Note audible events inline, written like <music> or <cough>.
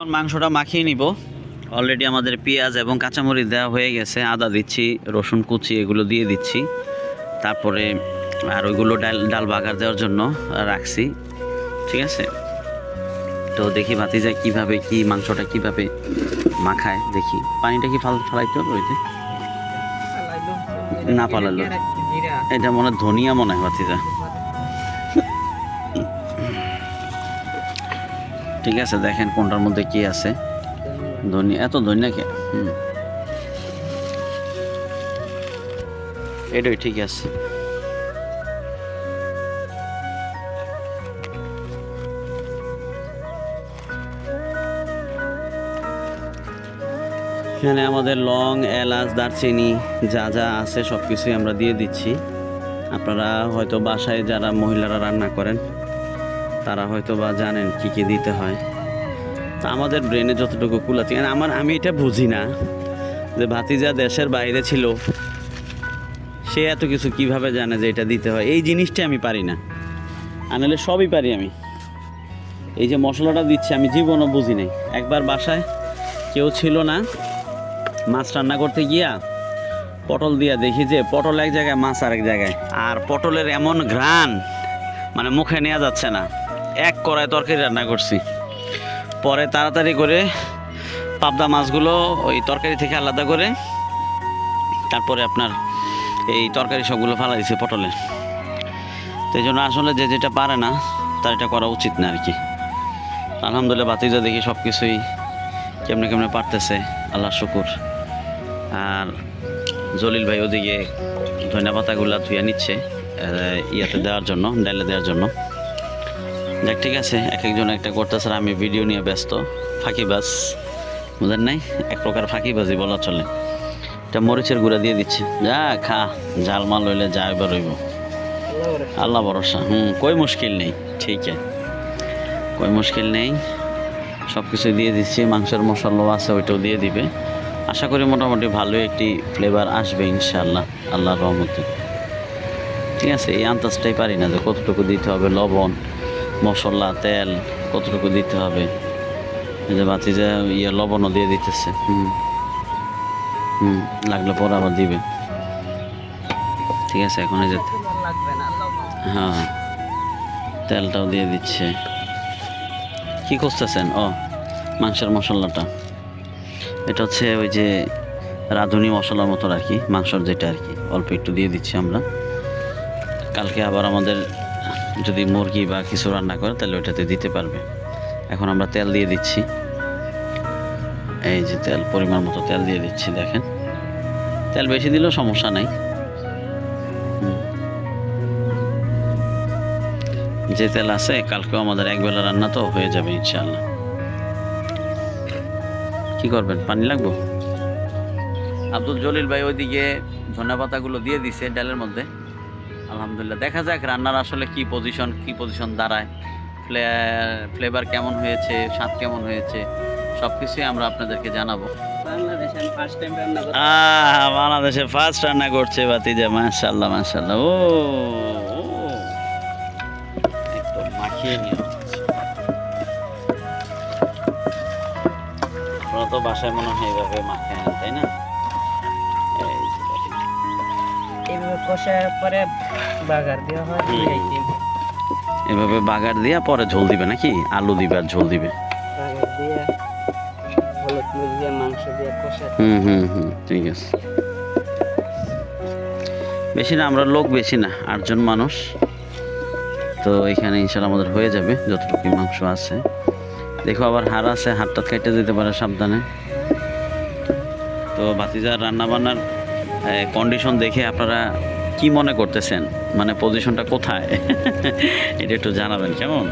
এখন মাংসটা মাখিয়ে নিব। অলরেডি আমাদের পেঁয়াজ এবং কাঁচামরিচ দেওয়া হয়ে গেছে। আদা দিচ্ছি রসুন কুচি এগুলো দিয়ে দিচ্ছি। তারপরে আর ওইগুলো ডাল ডাল বাগার দেওয়ার জন্য রাখছি। ঠিক আছে? তো দেখি ভাতিজা কীভাবে কি মাংসটা কীভাবে মাখায় দেখি। পানিটা কি ফাল ফালাইতে হবে ওইতে না পালালো এটা মনে হয় ধনিয়া মনে হয় ভাতিজা। ঠিক আছে, দেখেন কোনটার মধ্যে কি আছে। ধনিয়া এত ধনিয়া কে এটাই ঠিক আছে। এখানে আমাদের লং, এলাচ, দারচিনি, যা যা আছে সব কিছুই আমরা দিয়ে দিচ্ছি। আপনারা হয়তো বাসায় যারা মহিলারা রান্না করেন তারা হয়তো বা জানেন কি কি দিতে হয়। তা আমাদের ব্রেনে যতটুকু কুলাতি মানে আমার, আমি এটা বুঝি না যে ভাতিজা দেশের বাইরে ছিল, সে এত কিছু কীভাবে জানে যে এটা দিতে হয়? এই জিনিসটা আমি পারি না। আনালে সবই পারি আমি। এই যে মশলাটা দিচ্ছি, আমি জীবনও বুঝি নাই। একবার বাসায় কেউ ছিল না, মাছ রান্না করতে গিয়া পটল দিয়া দেখি যে পটল এক জায়গায়, মাছ আরেক জায়গায়। আর পটলের এমন ঘ্রাণ মানে মুখে নেওয়া যাচ্ছে না। এক কড়াই তরকারি রান্না করছি। পরে তাড়াতাড়ি করে পাবদা মাছগুলো ওই তরকারি থেকে আলাদা করে তারপরে আপনার এই তরকারি সবগুলো ফালা দিছে পটলের তো এই জন্য আসলে যে যেটা পারে না, তার এটা করা উচিত না আর কি। আলহামদুলিল্লাহ বাতিজা দেখি সব কিছুই কেমনে কেমনে পারতেছে। আল্লাহ শুকুর। আর জলিল ভাই ওদিকে ধনিয়া পাতাগুলা ধুয়ে নিচ্ছে ইয়াতে দেওয়ার জন্য, ডাইলে দেওয়ার জন্য। দেখ, ঠিক আছে, এক একজন একটা করতেছে আমি ভিডিও নিয়ে ব্যস্ত, ফাঁকিবাজ বুঝেন নাই? এক প্রকার ফাঁকিবাজি বলা চলে। এটা মরিচের গুঁড়া দিয়ে দিচ্ছে। যা, খা, ঝাল মাল হইলে যা এবার রইব আল্লাহ ভরসা। হুম, কই মুশকিল নেই, ঠিক আছে। কই মুশকিল নেই? সব কিছু দিয়ে দিচ্ছি, মাংসের মশলাও আছে, ওইটাও দিয়ে দিবে। আশা করি মোটামুটি ভালো একটি ফ্লেভার আসবে, ইনশাআল্লাহ আল্লাহ রহমতে। ঠিক আছে, এই আন্দাজটাই পারি না যে কতটুকু দিতে হবে, লবণ মশলা তেল কতটুকু দিতে হবে? এই যে বাতি যে ইয়ে লবণও দিয়ে দিতেছে। হুম। হুম লাগলে পরে আবার দিবে। ঠিক আছে এখন এই যে হ্যাঁ তেলটাও দিয়ে দিচ্ছে। কি করতেছেন ও মাংসের মশলাটা। এটা হচ্ছে ওই যে রাঁধুনি মশলার মতো আর কি মাংসর যেটা আর কি। অল্প একটু দিয়ে দিচ্ছি আমরা। কালকে আবার আমাদের যদি মুরগি বা কিছু রান্না করে, তাহলে ওইটাতে দিতে পারবে। এখন আমরা তেল দিয়ে দিচ্ছি। এই যে তেল, পরিমাণ মতো তেল দিয়ে দিচ্ছি, দেখেন। তেল বেশি দিলেও সমস্যা নাই। যে তেল আছে, কালকেও আমাদের একবেলা রান্না তো হয়ে যাবে ইনশাল্লাহ কি করবেন? পানি লাগবো? আব্দুল জলিল ভাই ওইদিকে ধনিয়া পাতাগুলো দিয়ে দিছে ডালের মধ্যে। আলহামদুলিল্লাহ। দেখা যাক রান্নার আসলে কি পজিশন কি পজিশন দাঁড়ায়। ফ্লেভার কেমন হয়েছে স্বাদ কেমন হয়েছে সব কিছুই আমরা আপনাদেরকে জানাব। বাংলাদেশে ফার্স্ট রান্না করছে। বাতিজা মাশাল্লাহ মাশাল্লাহ ও ও। একদম মাখিয়ে নিয়ে আপনারা তো বাসায় মনে হয় এইভাবে মাখায় না তাই না? এইভাবে কষার পরে বাগার দেওয়া হয় দুই হুম। আইটেম। এভাবে বাগার দিয়া পরে ঝোল দিবে নাকি? আলু দিবে আর ঝোল দিবে? বাগার দিয়ে হলুদ মরিচ দিয়ে মাংস দিয়ে কষা হুম হুম হুম ঠিক আছে। বেশি না আমরা লোক বেশি না আটজন মানুষ। তো এখানে ইনশাল্লাহ আমাদের হয়ে যাবে যতটুকু মাংস আছে। দেখো আবার হাড় আছে হাড়টা কেটে যেতে পারে সাবধানে। তো ভাতিজার রান্না বান্নার কন্ডিশন দেখে আপনারা কি মনে করতেছেন? মানে পজিশনটা কোথায়? <laughs> এটা একটু জানাবেন কেমন?